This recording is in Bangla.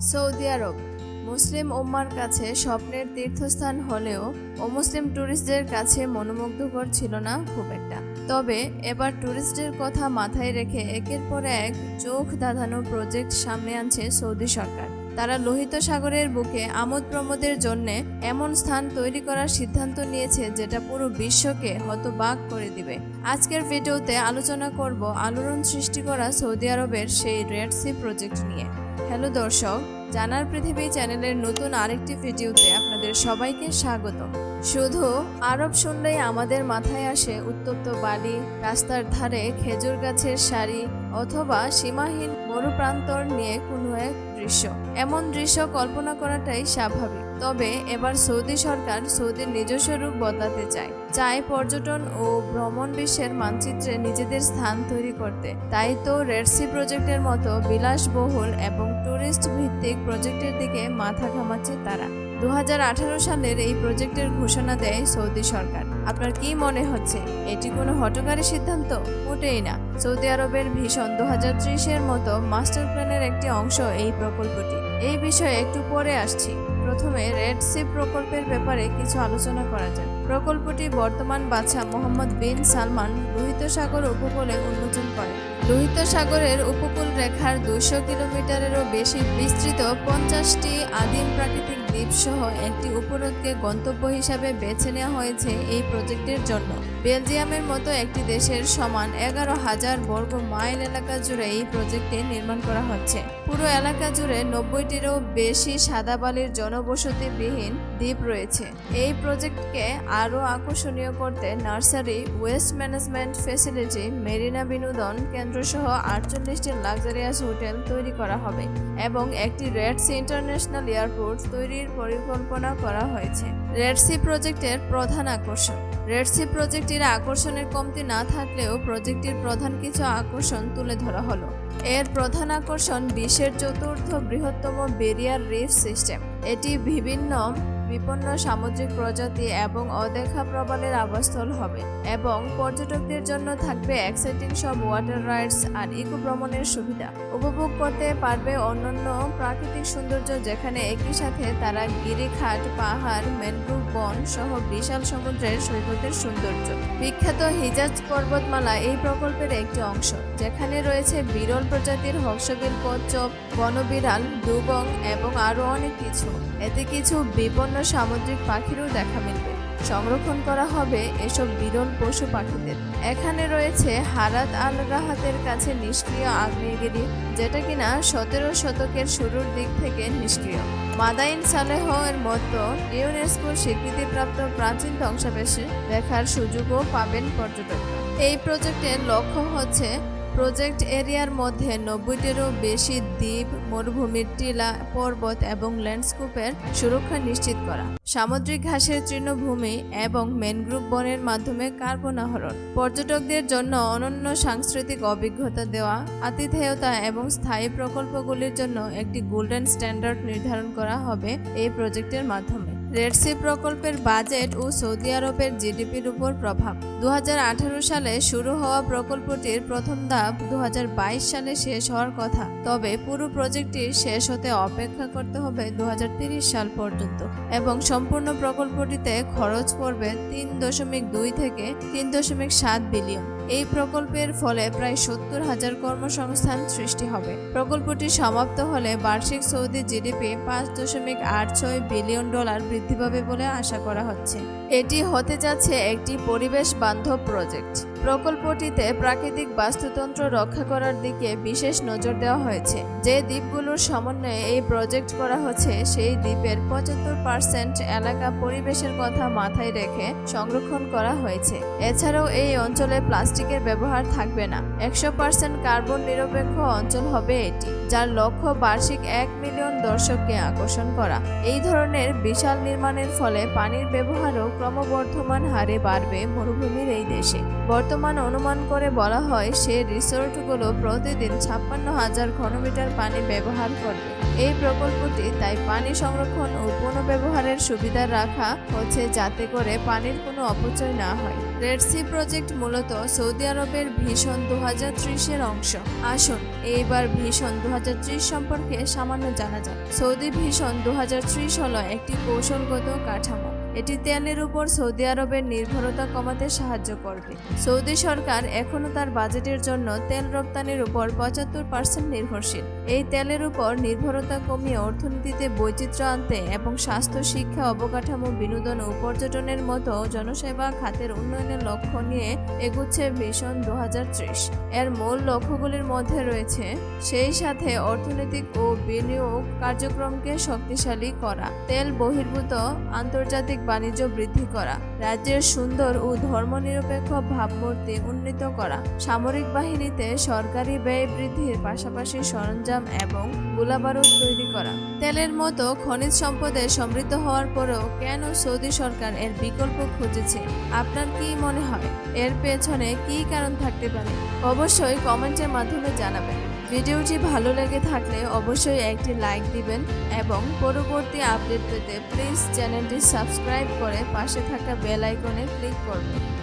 সৌদি আরব। মুসলিম ওম্মার কাছে স্বপ্নের তীর্থস্থান হলেও অমুসলিম ট্যুরিস্টদের কাছে মনোমুগ্ধকর ছিল না খুব একটা। তবে এবার ট্যুরিস্টদের কথা মাথায় রেখে একের পর এক চোখ দাধানো প্রজেক্ট সামনে আনছে সৌদি সরকার। তারা লোহিত সাগরের বুকে আমোদ প্রমোদের জন্য এমন স্থান তৈরি করার সিদ্ধান্ত নিয়েছে যেটা পুরো বিশ্বকে হতবাক করে দিবে। আজকের ভিডিওতে আলোচনা করব আলোড়ন সৃষ্টি করা সৌদি আরবের সেই রেড সি প্রজেক্ট নিয়ে। হ্যালো দর্শক, জানার পৃথিবী চ্যানেলের নতুন আরেকটি ভিডিওতে আপনাদের সবাইকে স্বাগত। শুধু আরব শুনলেই আমাদের মাথায় আসে উত্তপ্ত বালি, রাস্তার ধারে খেজুর গাছের শাড়ি অথবা সীমাহীন মরুপ্রান্তর নিয়ে কোনো এক দৃশ্য। এমন দৃশ্য কল্পনা করাটাই স্বাভাবিক। তবে এবার সৌদি সরকার সৌদির নিজস্ব রূপ বদলাতে চায়। চায় পর্যটন ও ভ্রমণ বিশ্বের মানচিত্রে নিজেদের স্থান তৈরি করতে। তাই তো রেডসি প্রজেক্টের মতো বিলাসবহুল এবং টুরিস্ট ভিত্তিক প্রজেক্টের দিকে মাথা ঘামাচ্ছে তারা। দু হাজার আঠারো সালের এই প্রজেক্টের ঘোষণা দেয় সৌদি সরকার। আপনার কি মনে হচ্ছে? এটি কোনো হটকারী সিদ্ধান্ত? মোটেই না। সৌদি আরবের ভীষণ দু হাজার ত্রিশ এর মতো মাস্টার প্ল্যানের একটি অংশ এই প্রকল্পটি। এই বিষয়ে একটু পরে আসছি। প্রথমে রেড সি প্রকল্পের ব্যাপারে কিছু আলোচনা করা যাক। প্রকল্পটি বর্তমান বাদশাহ মোহাম্মদ বিন সালমান লোহিত সাগর উপকূলে উন্মোচন করে। লোহিত সাগরের উপকূল রেখার দুইশো কিলোমিটারেরও বেশি বিস্তৃত পঞ্চাশটি আদিম প্রাকৃতিক দ্বীপ সহ একটি উপরোধকে গন্তব্য হিসাবে বেছে নেওয়া হয়েছে এই প্রজেক্টের জন্য। বেলজিয়ামের মতো একটি দেশের সমান এগারো হাজার বর্গ মাইল এলাকা জুড়ে এই প্রজেক্টটি নির্মাণ করা হচ্ছে। পুরো এলাকা জুড়ে নব্বইটিরও বেশি সাদা বালির জনবসতিবিহীন দ্বীপ রয়েছে। এই প্রজেক্টকে আরও আকর্ষণীয় করতে nursery, waste management facility marina বিনোদন কেন্দ্র সহ আটচল্লিশটি লাক্সারিয়াস হোটেল তৈরি করা হবে এবং একটি রেড সি ইন্টারন্যাশনাল এয়ারপোর্ট তৈরির পরিকল্পনা করা হয়েছে। রেড সি প্রজেক্টের প্রধান আকর্ষণ। রেডসি প্রজেক্টের আকর্ষণের কমতি না থাকলেও প্রজেক্টটির প্রধান কিছু আকর্ষণ তুলে ধরা হলো। এর প্রধান আকর্ষণ বিশ্বের চতুর্থ বৃহত্তম বেরিয়ার রিফ সিস্টেম এটি বিভিন্ন বিপন্ন সামুদ্রিক প্রজাতি এবং অদেখা প্রবালের আবাসস্থল হবে এবং পর্যটকদের জন্য থাকবে এক্সাইটিং সব ওয়াটার রাইডস আর ইকো ভ্রমণের সুবিধা। উপভোগ করতে পারবে অন্যান্য প্রাকৃতিক সৌন্দর্য যেখানে একই সাথে তারা গিরিখাট পাহাড় ম্যানগ্রোভ বন সহ বিশাল সমুদ্রের সৈকতের সৌন্দর্য। বিখ্যাত হিজাজ পর্বতমালা এই প্রকল্পের একটি অংশ, যেখানে রয়েছে বিরল প্রজাতির হর্ষবিল কচ্ছপ বনবিড়াল ডুবং এবং আরও অনেক কিছু। এতে কিছু বিপন্ন সামুদ্রিক পাখিরও দেখা মিলবে। সংরক্ষণ করা হবে এসব বিরল পশু পাখিদের। এখানে রয়েছে হারাত আল রাহাতের কাছে নিষ্ক্রিয় আগ্নেয়গিরি, যেটা কিনা সতেরো শতকের শুরুর দিক থেকে নিষ্ক্রিয়। মাদাইন সালেহ এর মতো ইউনেস্কোর স্বীকৃতিপ্রাপ্ত প্রাচীন ধ্বংসাবশেষ দেখার সুযোগও পাবেন পর্যটকরা। এই প্রজেক্টের লক্ষ্য হচ্ছে প্রজেক্ট এরিয়ার মধ্যে নব্বইটিরও বেশি দ্বীপ, মরুভূমির টিলা, পর্বত এবং ল্যান্ডস্কেপের সুরক্ষা নিশ্চিত করা। সামুদ্রিক ঘাসের তৃণভূমি এবং ম্যানগ্রোভ বনের মাধ্যমে কার্বন আহরণ। পর্যটকদের জন্য অনন্য সাংস্কৃতিক অভিজ্ঞতা দেওয়া, আতিথেয়তা এবং স্থায়ী প্রকল্পগুলির জন্য একটি গোল্ডেন স্ট্যান্ডার্ড নির্ধারণ করা হবে এই প্রজেক্টের মাধ্যমে। রেড সি প্রকল্পের বাজেট ও সৌদি আরবের জিডিপির উপর প্রভাব। দু হাজার আঠারো সালে শুরু হওয়া প্রকল্পটির প্রথম ধাপ দু হাজার বাইশ সালে শেষ হওয়ার কথা। তবে পুরো প্রজেক্টটি শেষ হতে অপেক্ষা করতে হবে দু সাল পর্যন্ত এবং সম্পূর্ণ প্রকল্পটিতে খরচ পড়বে তিন দশমিক দুই থেকে তিন দশমিক সাত বিলিয়ন। এই প্রকল্পের ফলে প্রায় সত্তর হাজার কর্মসংস্থান সৃষ্টি হবে। প্রকল্পটি সমাপ্ত হলে বার্ষিক সৌদি জিডিপি পাঁচ দশমিক আট ছয় বিলিয়ন ডলার বৃদ্ধি পাবে বলে আশা করা হচ্ছে। এটি হতে যাচ্ছে একটি পরিবেশ বান্ধব প্রজেক্ট। প্রকল্পটিতে প্রাকৃতিক বাস্তুতন্ত্র রক্ষা করার দিকে বিশেষ নজর দেওয়া হয়েছে। যে দ্বীপগুলোর সমন্বয়ে এই প্রজেক্ট করা হচ্ছে, সেই দ্বীপের পঁচাত্তর পার্সেন্ট এলাকা পরিবেশের কথা মাথায় রেখে সংরক্ষণ করা হয়েছে। এছাড়াও এই অঞ্চলে প্লাস্টিকের ব্যবহার থাকবে না। একশো পার্সেন্ট কার্বন নিরপেক্ষ অঞ্চল হবে এটি, যার লক্ষ্য বার্ষিক এক মিলিয়ন দর্শককে আকর্ষণ করা। এই ধরনের বিশাল নির্মাণের ফলে পানির ব্যবহারও ক্রমবর্ধমান হারে বাড়বে মরুভূমির এই দেশে। বর্তমান অনুমান করে বলা হয়, সে রিসোর্টগুলো প্রতিদিন ছাপ্পান্ন হাজার ঘনমিটার পানি ব্যবহার করবে। এই প্রকল্পটি তাই পানি সংরক্ষণ ও পুনর্ব্যবহারের সুবিধা রাখা হচ্ছে যাতে করে পানির কোনো অপচয় না হয়। রেড সি প্রজেক্ট মূলত সৌদি আরবের ভীষণ দু হাজার ত্রিশের অংশ। আসুন, এইবার ভীষণ দু হাজার ত্রিশ সম্পর্কে সামান্য জানা যাক। সৌদি ভীষণ দু হাজার ত্রিশ একটি কৌশলগত কাঠামো। এটি তেলের উপর সৌদি আরবের নির্ভরতা কমাতে সাহায্য করবে। সৌদি সরকার এখনও তার বাজেটের জন্য তেল রপ্তানির উপর পঁচাত্তর পার্সেন্ট নির্ভরশীল। এই তেলের উপর নির্ভরতা কমিয়ে অর্থনীতিতে বৈচিত্র্য আনতে এবং স্বাস্থ্য, শিক্ষা, অবকাঠামো, বিনোদন ও পর্যটনের মতো জনসেবা খাতের উন্নয়নের লক্ষ্য নিয়ে এগুচ্ছে মিশন দু হাজার ত্রিশ। এর মূল লক্ষ্যগুলির মধ্যে রয়েছে সেই সাথে অর্থনৈতিক ও বিনিয়োগ কার্যক্রমকে শক্তিশালী করা। তেল বহির্ভূত আন্তর্জাতিক বাণিজ্য বৃদ্ধি করা, রাজ্যের সুন্দর ও ধর্মনিরপেক্ষ ভাবমূর্তি উন্নীত করা, সামরিক বাহিনীতে সরকারি ব্যয় বৃদ্ধির পাশাপাশি সরঞ্জাম এবং গোলাবারুদ তৈরি করা। তেলের মতো খনিজ সম্পদে সমৃদ্ধ হওয়ার পরেও কেন সৌদি সরকার এর বিকল্প খুঁজেছে? আপনার কি মনে হয়? এর পেছনে কী কারণ থাকতে পারে? অবশ্যই কমেন্টের মাধ্যমে জানাবেন। ভিডিওটি ভালো লেগে থাকলে অবশ্যই একটি লাইক দিবেন এবং পরবর্তী আপডেট পেতে প্লিজ চ্যানেলটি সাবস্ক্রাইব করে পাশে থাকা বেল আইকনে ক্লিক করবেন।